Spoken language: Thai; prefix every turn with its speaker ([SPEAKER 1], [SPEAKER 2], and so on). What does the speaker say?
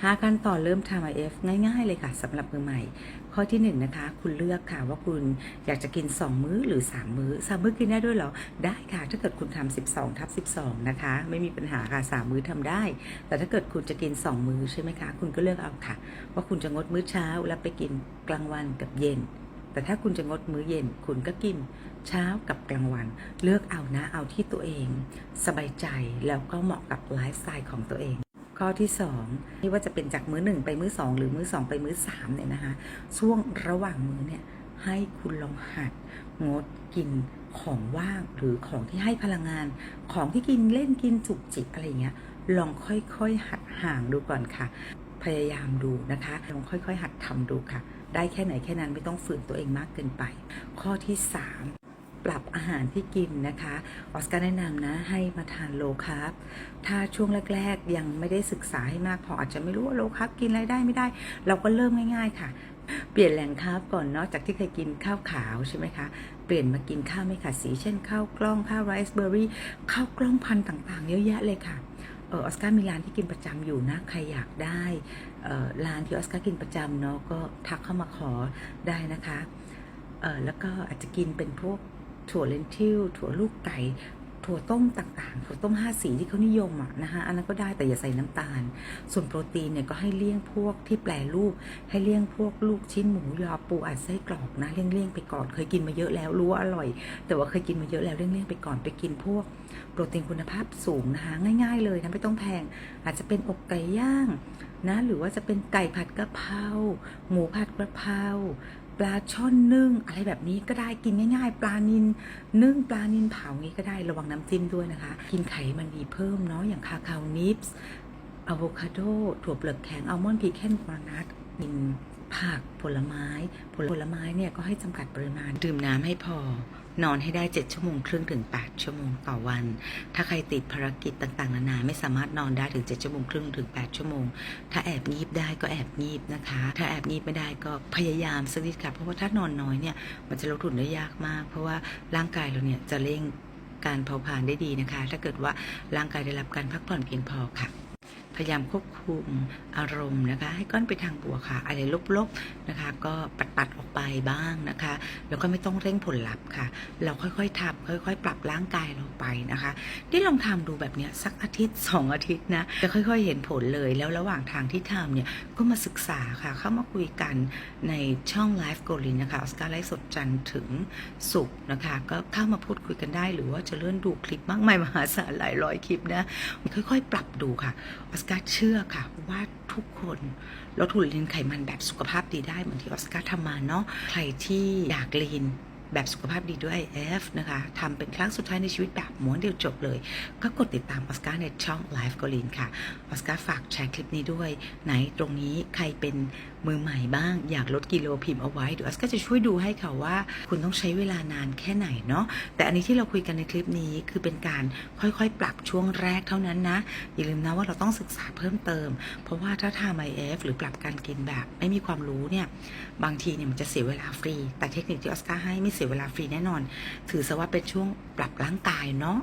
[SPEAKER 1] 5 ขั้นตอนเริ่มทำ IF ง่ายๆเลยค่ะสำหรับมือใหม่ ข้อที่1นะคะคุณเลือกค่ะว่าคุณอยากจะกิน 2 มื้อหรือ 3 มื้อ 3 มื้อกินได้ด้วยเหรอ ได้ค่ะ ถ้าเกิดคุณทำ12ทับ12 นะคะ ไม่มีปัญหาค่ะ 3 มื้อทำได้ แต่ถ้าเกิดคุณจะกิน 2 มื้อใช่ไหมคะ คุณก็เลือกเอาค่ะ ว่าคุณจะงดมื้อเช้าแล้วไปกินกลางวันกับเย็นแต่ถ้าคุณจะงดมื้อเย็น คุณก็กินเช้ากับกลางวัน เลือกเอานะเอาที่ตัวเอง สบายใจแล้วก็เหมาะกับไลฟ์สไตล์ของตัวเอง ข้อที่2ไม่ว่าจะเป็นจากมื้อหนึ่งไปมื้อสองหรือมื้อสองไปมื้อสามเนี่ยนะคะ ช่วงระหว่างมื้อเนี่ยให้คุณลองหัดงดกินของว่างหรือของที่ให้พลังงาน ของที่กินเล่นกินจุกจิกอะไรเงี้ยลองค่อยๆ หัดห่างดูก่อนค่ะ พยายามดูนะคะลองค่อยๆ หัดทำดูค่ะ ได้แค่ไหนแค่นั้นไม่ต้องฝืนตัวเองมากเกินไป ข้อที่ 3 ปรับอาหารที่กินนะคะ ออสการ์แนะนำนะให้มาทานโลคาร์บถ้าช่วงแรก ๆ ยังไม่ได้ศึกษาให้มากพออาจจะไม่รู้ว่าโลคาร์บกินอะไรได้ไม่ได้ เราก็เริ่มง่าย ๆ ค่ะ เปลี่ยนแหล่งคาร์บก่อนเนาะจากที่เคยกินข้าวขาวใช่ไหมคะเปลี่ยนมากินข้าวไม่ขาดสีเช่นข้าวกล้องข้าวไรซ์เบอร์รี่ข้าวกล้องพันธุ์ต่างๆเยอะแยะเลยค่ะออสการ์มีร้านที่กินประจำอยู่นะ ใครอยากได้ร้านที่ออสการ์กินประจำเนาะก็ทักเข้ามาขอได้นะคะแล้วก็อาจจะกินเป็นพวก ถั่วเลนทิลถั่วลูกไก่ ถั่วต้มต่างๆ ถั่วต้มห้าสีที่เขานิยมอะนะคะอันนั้นก็ได้แต่อย่าใส่น้ำตาล ส่วนโปรตีนเนี่ยก็ให้เลี่ยงพวกที่แปรรูป ให้เลี่ยงพวกลูกชิ้นหมูยอปูอัดไส้กรอกนะเลี่ยงๆไปก่อนเคยกินมาเยอะแล้วรู้ว่าอร่อย แต่ว่าเคยกินมาเยอะแล้วเลี่ยงๆไปก่อนไปกินพวก โปรตีนคุณภาพสูงนะคะง่าย ๆ เลยนะไม่ต้องแพง อาจจะเป็นอกไก่ย่างนะหรือว่าจะเป็นไก่ผัดกะเพราหมูผัดกะเพราปลาช่อนนึ่งอะไรแบบนี้ก็ได้กินง่าย ๆ ปลานินนึ่งปลานินเผางี้ก็ได้ระวังน้ำจิ้มด้วยนะคะ กินไขมันดีเพิ่มเนาะอย่างคาคาวนิปส์อะโวคาโดถั่วเปลือกแข็งอัลมอนด์พีเคนวานัทกิน ผักผลไม้ ผลผลไม้เนี่ยก็ให้จำกัดปริมาณ ดื่มน้ำให้พอ นอนให้ได้ 7 ชั่วโมงครึ่งถึง 8 ชั่วโมงต่อวัน ถ้าใครติดภารกิจต่างๆ นานาไม่สามารถนอนได้ถึง 7 ชั่วโมงครึ่งถึง 8 ชั่วโมง ถ้าแอบงีบได้ก็แอบงีบนะคะ ถ้าแอบงีบไม่ได้ก็พยายามสักนิดค่ะ เพราะว่าถ้านอนน้อยเนี่ยมันจะลดทุนได้ยากมาก เพราะว่าร่างกายเราเนี่ยจะเร่งการเผาผลาญได้ดีนะคะ ถ้าเกิดว่าร่างกายได้รับการพักผ่อนเพียงพอค่ะ ยายามควบคุมอารมณ์นะคะ ให้ก้อนไปทางบวกค่ะ อะไรลบๆนะคะ ก็ปัดปัดๆออกไปบ้างนะคะ แล้วก็ไม่ต้องเร่งผลลัพธ์ค่ะ เราค่อยๆทำค่อย ๆ ปรับร่างกายเราไปนะคะ ได้ลองทำดูแบบเนี้ยสักอาทิตย์ 2 อาทิตย์นะจะค่อยๆเห็นผลเลยแล้วระหว่างทางที่ทำเนี่ยก็มาศึกษาค่ะเข้ามาคุยกันในช่อง Live g o l i n นะคะออสการ์ไลฟ์สดจันทร์ถึงศุกร์นะคะ ก็เข้ามาพูดคุยกันได้ หรือว่าจะเลื่อนดูคลิปมากมายมหาศาลหลายร้อยคลิปนะค่อยๆ ปรับดูค่ะออสกาเชื่อค่ะว่าทุกคนลดหุ่นลีนไขมันแบบสุขภาพดีได้เหมือนที่ออสการ์ทำมาเนาะใครที่อยากลีน แบบสุขภาพดีด้วย F นะคะทำเป็นครั้งสุดท้ายในชีวิตแบบม้วนเดียวจบเลย ก็กดติดตามออสการ์ในช่อง Live กลินค่ะออสการ์ฝากแชร์คลิปนี้ด้วย ไหนตรงนี้ใครเป็นมือใหม่บ้าง อยากลดกิโลพิมพ์เอาไว้เดี๋ยวออสการ์จะช่วยดูให้ค่ะว่า คุณต้องใช้เวลานานแค่ไหนเนาะแต่อันนี้ที่เราคุยกันในคลิปนี้คือเป็นการค่อยๆ ปรับช่วงแรกเท่านั้นนะ อย่าลืมนะว่าเราต้องศึกษาเพิ่มเติม เพราะว่าถ้าทำ IF หรือปรับการกินแบบ ไม่มีความรู้เนี่ยบางทีเนี่ยมันจะเสียเวลาฟรี แต่เทคนิคที่ออสการ์ให้ไม่เสียเวลาฟรีแน่นอน ถือซะว่าเป็นช่วงปรับร่างกายเนาะ